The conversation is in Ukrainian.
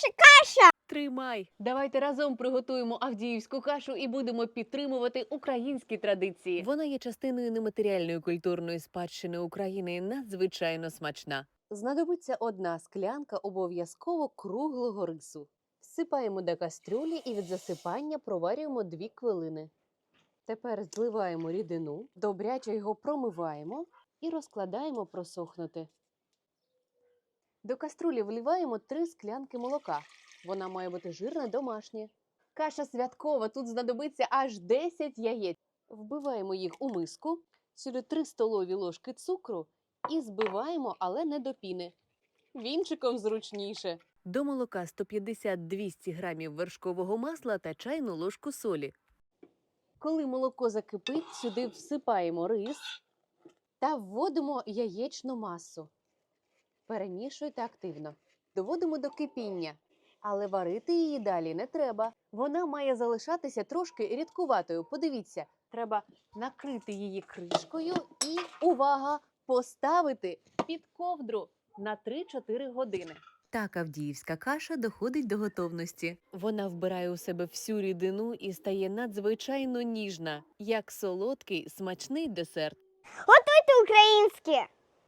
каша, каша. Тримай! Давайте разом приготуємо авдіївську кашу і будемо підтримувати українські традиції. Вона є частиною нематеріальної культурної спадщини України і надзвичайно смачна. Знадобиться одна склянка обов'язково круглого рису. Всипаємо до кастрюлі і від засипання проварюємо 2 хвилини. Тепер зливаємо рідину, добряче його промиваємо і розкладаємо просохнути. До каструлі вливаємо 3 склянки молока. Вона має бути жирна домашня. Каша святкова, тут знадобиться аж 10 яєць. Вбиваємо їх у миску, сюди 3 столові ложки цукру і збиваємо, але не до піни. Вінчиком зручніше. До молока 150-200 грамів вершкового масла та чайну ложку солі. Коли молоко закипить, сюди всипаємо рис та вводимо яєчну масу. Перемішуйте активно. Доводимо до кипіння. Але варити її далі не треба. Вона має залишатися трошки рідкуватою. Подивіться, треба накрити її кришкою і увага! Поставити під ковдру на 3-4 години. Так авдіївська каша доходить до готовності. Вона вбирає у себе всю рідину і стає надзвичайно ніжна, як солодкий смачний десерт. Готуйте українське.